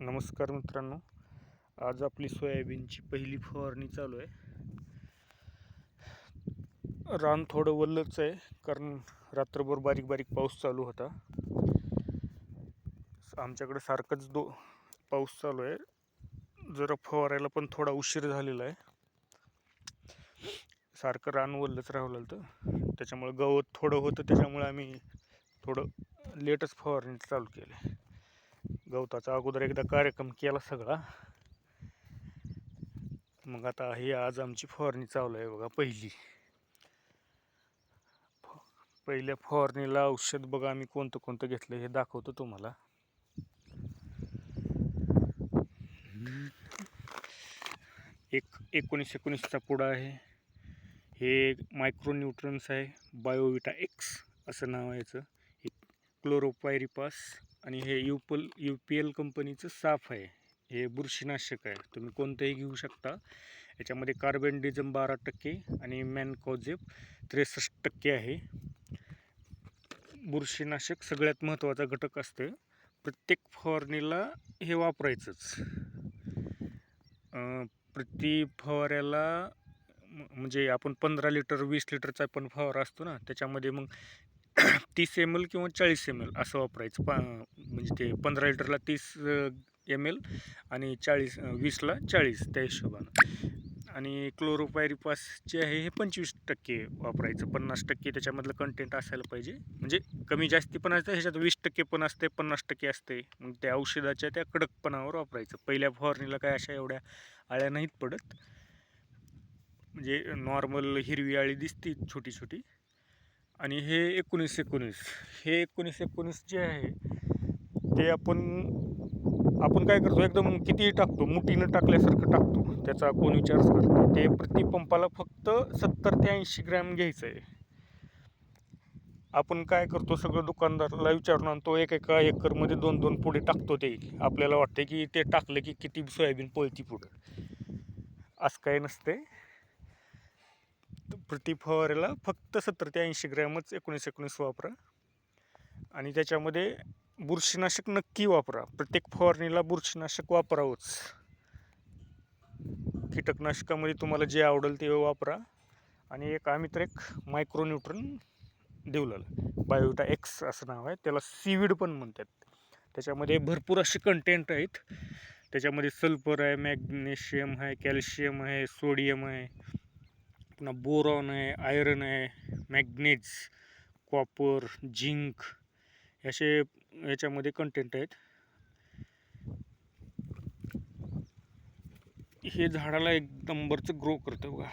नमस्कार मित्रांनो. आज आपली सोयाबीनची पहिली फवारणी चालू आहे. रान थोडं वल्लच आहे कारण रात्रभर बारीक बारीक पाऊस चालू होता. आमच्याकडे सारखंच दो पाऊस चालू आहे. जरा फवारायला पण थोडा उशीर झालेला आहे. सारखं रान वल्लच राहू लागतं त्याच्यामुळे गवत थोडं होतं त्याच्यामुळे आम्ही थोडं लेटच फवारणी चालू केली. गवताचा अगोदर एकदा कार्यक्रम केला सगळा. मग आता ही आज आमची फवारणी चालू आहे बघा पहिली. फ- पहिल्या फवारणीला औषध बघा आम्ही कोणतं कोणतं घेतलं हे दाखवतो तुम्हाला. एक एकोणीस एकोणीसचा पुडा आहे. हे मायक्रोन्यूट्रन्स आहे. बायोविटा एक्स असं नाव आहे याचं. एक क्लोरोपायरिपास आणि हे युपल यू पी एल कंपनीचं साफ आहे. हे बुरशीनाशक आहे. तुम्ही कोणतंही घेऊ शकता. याच्यामध्ये कार्बेंडिझम बारा टक्के आणि मॅनकॉझेप त्रेसष्ट टक्के आहे. बुरशीनाशक सगळ्यात महत्त्वाचा घटक असतं प्रत्येक फवारणीला हे वापरायचंच. प्रति फवाऱ्याला म्हणजे आपण पंधरा लिटर वीस लिटरचा पण फवारा असतो ना त्याच्यामध्ये मग तीस एम एल किंवा चाळीस एम एल असं वापरायचं. पा म्हणजे ते पंधरा लिटरला तीस एम एल आणि चाळीस वीसला चाळीस त्या हिशोबानं. आणि क्लोरोपायरिपास जे आहे हे पंचवीस टक्के वापरायचं. पन्नास टक्के त्याच्यामधलं कंटेंट असायला पाहिजे. म्हणजे कमी जास्ती पण असतं ह्याच्यात वीस टक्के पण असते पन्नास टक्के असते मग त्या औषधाच्या त्या कडकपणावर वापरायचं. पहिल्या फवारणीला काय अशा एवढ्या आळ्या नाहीत पडत. म्हणजे नॉर्मल हिरवी आळी दिसती छोटी छोटी आणि हे एकोणीस एकोणीस. हे एकोणीस एकोणीस जे आहे ते आपण आपण काय करतो एकदम कितीही टाकतो मुठीनं टाकल्यासारखं टाकतो. त्याचा कोण विचारच करतो ते प्रति पंपाला फक्त सत्तर ते ऐंशी ग्रॅम घ्यायचं आहे. आपण काय करतो सगळं दुकानदाराला विचारून आणतो एक एका एकरमध्ये दोन दोन पुढे टाकतो ते. आपल्याला वाटते की ते टाकलं की किती सोयाबीन पळती पुढं. असं काय नसते प्रति फवारेला फक्त सत्तर ते ऐंशी ग्रॅमच एकोणीस एकोणीस वापरा. आणि त्याच्यामध्ये बुरशीनाशक नक्की वापरा. प्रत्येक फवारणीला बुरशीनाशक वापरावंच. कीटकनाशकामध्ये तुम्हाला जे आवडेल ते वापरा. आणि एक आम्ही तर एक मायक्रोन्यूट्रन देवलेलं. बायोटा एक्स असं नाव आहे. त्याला सीविड पण म्हणतात. त्याच्यामध्ये भरपूर असे कंटेंट आहेत. त्याच्यामध्ये सल्फर आहे मॅग्नेशियम आहे कॅल्शियम आहे सोडियम आहे. पुन्हा बोरॉन आहे आयरन आहे मॅग्नेज कॉपर झिंक असे याच्यामध्ये कंटेंट आहेत. हे झाडाला एक नंबरचं ग्रो करतं बघा.